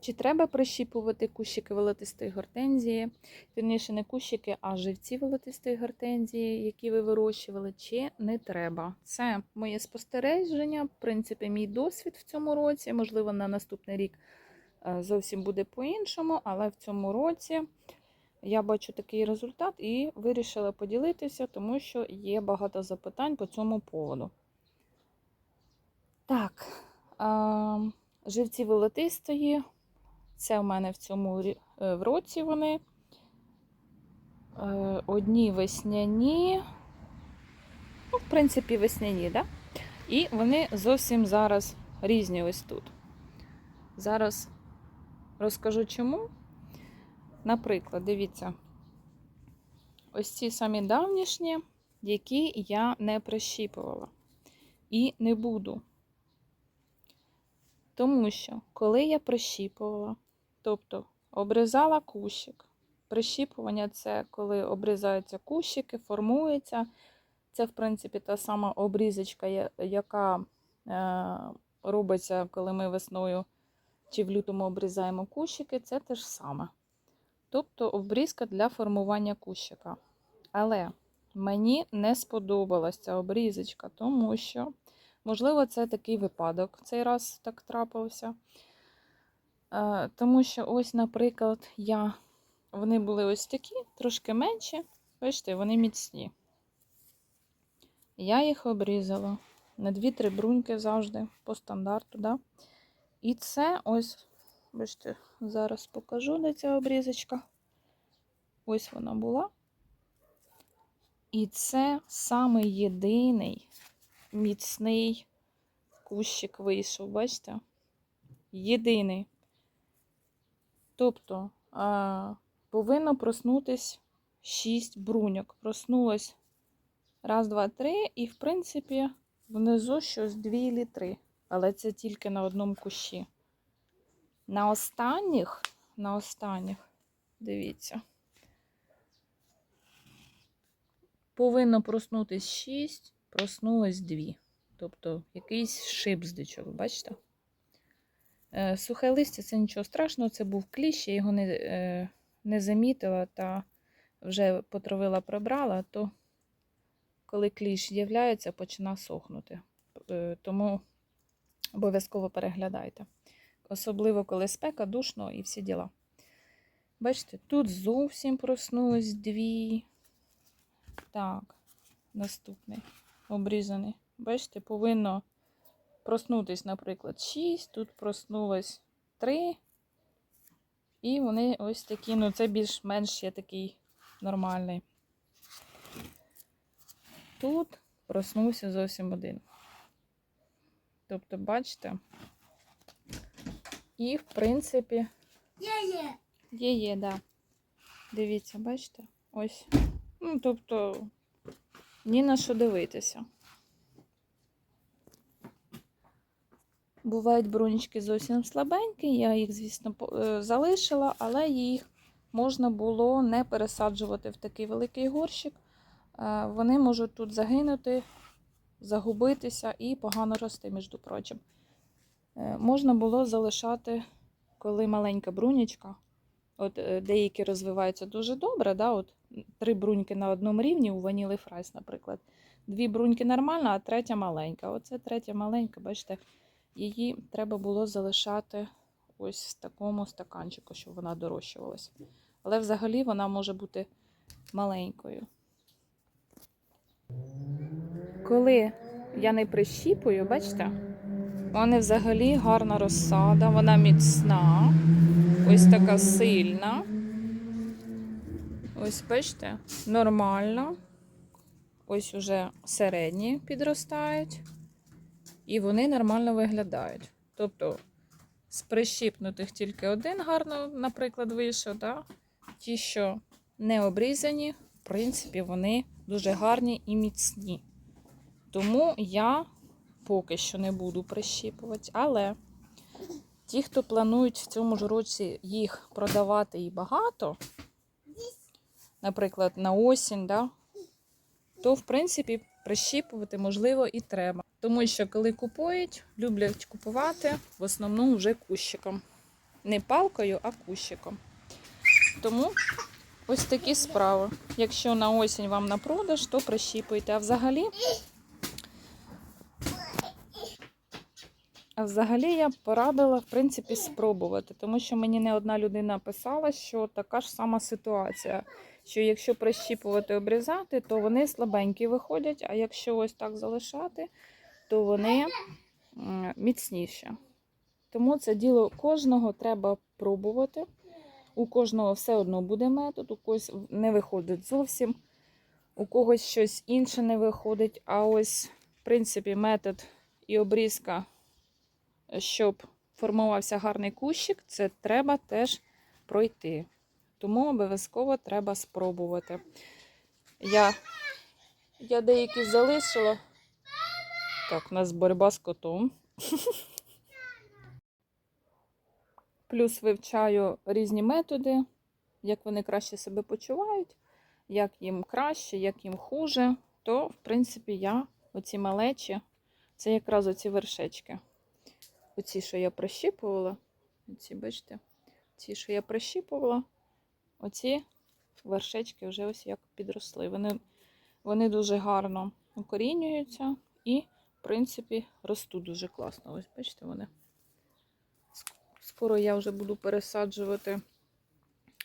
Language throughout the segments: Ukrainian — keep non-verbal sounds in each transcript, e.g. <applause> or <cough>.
Чи треба прищіпувати кущики волотистої гортензії? Вірніше, не кущики, а живці волотистої гортензії, які ви вирощували, чи не треба? Це моє спостереження, в принципі, мій досвід в цьому році. Можливо, на наступний рік е, зовсім буде по-іншому, але в цьому році я бачу такий результат і вирішила поділитися, тому що є багато запитань по цьому поводу. Так, е, живці волотистої. Це в мене в цьому е, в році вони. Е, Одні весняні, ну, в принципі, весняні, да? І вони зовсім зараз різні ось тут. Зараз розкажу чому. Наприклад, дивіться, ось ці самі давнішні, які я не прищіпувала. І не буду. Тому що, коли я прищіпувала, тобто обрізала кущик, прищіпування це коли обрізаються кущики, формується. Це, в принципі, та сама обрізочка, яка е, робиться, коли ми весною чи в лютому обрізаємо кущики, це те ж саме. Тобто обрізка для формування кущика. Але мені не сподобалася ця обрізочка, тому що Можливо, це такий випадок цей раз так трапився. Е, Тому що, ось, наприклад, я... вони були ось такі, трошки менші. Бачите, вони міцні. Я їх обрізала на 2-3 бруньки завжди по стандарту. Да? І це ось, бачите, зараз покажу, де ця обрізочка. Ось вона була. І це саме єдиний міцний кущик вийшов, бачите? Єдиний. Тобто повинно проснутись 6 бруньок. Проснулось раз, два, три, і, в принципі, внизу щось 2 літри. Але це тільки на одному кущі. На останніх, на останніх, дивіться. Повинно проснутись 6, проснулось 2. Тобто якийсь шипздичок, бачите? Е, Сухе листя це нічого страшного, це був кліщ, я його не, е, не замітила та вже потравила, прибрала, то коли кліщ з'являється, почина сохнути. Е, Тому обов'язково переглядайте. Особливо, коли спека, душно і всі діла. Бачите, тут зовсім проснулось дві. Так, наступний обрізаний. Бачите, повинно проснутись, наприклад, 6, тут проснулось 3. І вони ось такі, ну це більш-менш є такий нормальний. Тут проснувся зовсім один. Тобто, бачите? І, в принципі, Є-є. Є, є, да. Дивіться, бачите? Ось. Ну, тобто, ні на що дивитися. Бувають брунічки зовсім слабенькі, я їх, звісно, е, залишила, але їх можна було не пересаджувати в такий великий горщик. Е, Вони можуть тут загинути, загубитися і погано рости, між прочим. Е, Можна було залишати, коли маленька брунічка, От деякі розвиваються дуже добре, да? От три бруньки на одному рівні у ваніли фрайс, наприклад. Дві бруньки нормально, а третя маленька. Оце третя маленька, бачите, її треба було залишати ось в такому стаканчику, щоб вона дорощувалася. Але взагалі вона може бути маленькою. Коли я не прищіпую, бачите, мене взагалі гарна розсада, вона міцна. Ось така сильна. Ось, бачите, нормально. Ось уже середні підростають. І вони нормально виглядають. Тобто, з прищіпнутих тільки один гарно, наприклад, вийшов. Да? Ті, що не обрізані, в принципі, вони дуже гарні і міцні. Тому я поки що не буду прищіпувати, але. Ті, хто планують в цьому ж році їх продавати і багато, наприклад, на осінь, да, то, в принципі, прищіпувати можливо і треба. Тому що, коли купують, люблять купувати в основному вже кущиком. Не палкою, а кущиком. Тому ось такі справи. Якщо на осінь вам на продаж, то прищіпуйте. А взагалі. Взагалі я порадила, в принципі, спробувати, тому що мені не одна людина писала, що така ж сама ситуація. Що якщо прищіпувати, обрізати, то вони слабенькі виходять, а якщо ось так залишати, то вони міцніші. Тому це діло кожного треба пробувати. У кожного все одно буде метод, у когось не виходить зовсім, у когось щось інше не виходить. А ось, в принципі, метод і обрізка, щоб формувався гарний кущик, це треба теж пройти. Тому обов'язково треба спробувати. Я, я деякі залишила. Так, у нас боротьба з котом. <laughs> Плюс вивчаю різні методи, як вони краще себе почувають, як їм краще, як їм хуже. То, в принципі, я оці малечі, це якраз оці вершечки. Оці, що я прищіпувала, оці, бачите, ці, що я прищіпувала, оці вершечки вже ось як підросли. Вони, вони дуже гарно укорінюються і, в принципі, ростуть дуже класно. Ось, бачите, вони. Скоро я вже буду пересаджувати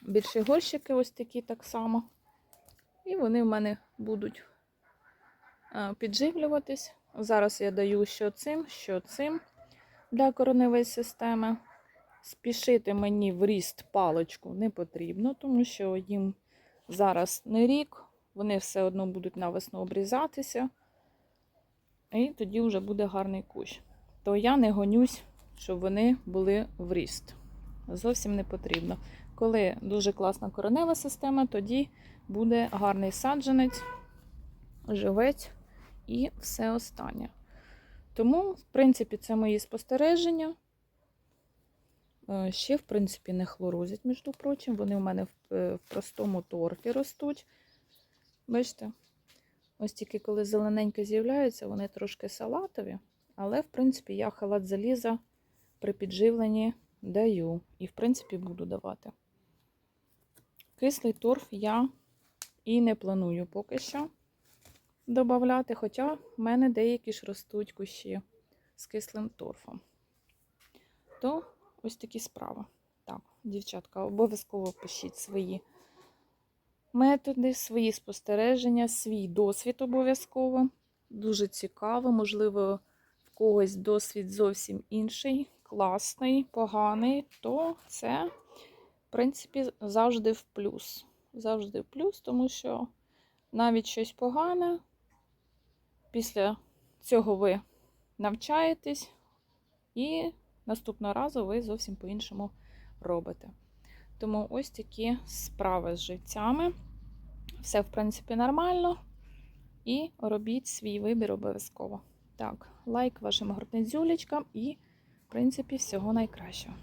більші горщики, ось такі так само. І вони в мене будуть е, підживлюватись. Зараз я даю що цим, що цим для кореневої системи. Спішити мені в ріст паличку не потрібно, тому що їм зараз не рік, вони все одно будуть навесно обрізатися, і тоді вже буде гарний кущ. То я не гонюсь щоб вони були в ріст. Зовсім не потрібно. Коли дуже класна коренева система, тоді буде гарний саджанець, живець і все останнє. Тому, в принципі, це мої спостереження. Е, Ще, в принципі, не хлорозять, між прочим. Вони у мене в, е, в простому торфі ростуть. Бачите? Ось тільки коли зелененьке з'являються, вони трошки салатові. Але, в принципі, я халат заліза при підживленні даю. І, в принципі, буду давати. Кислий торф я і не планую поки що додати, хоча в мене деякі ж ростуть кущі з кислим торфом. То ось такі справи. Так, дівчатка, обов'язково пишіть свої методи, свої спостереження, свій досвід обов'язково. Дуже цікаво, можливо, в когось досвід зовсім інший класний, поганий, то це, в принципі, завжди в плюс. Завжди в плюс, тому що навіть щось погане, після цього ви навчаєтесь, і наступного разу ви зовсім по-іншому робите. Тому ось такі справи з живцями. Все, в принципі, нормально. І робіть свій вибір обов'язково. Так, лайк вашим гортензюлечкам і в принципі, всього найкращого.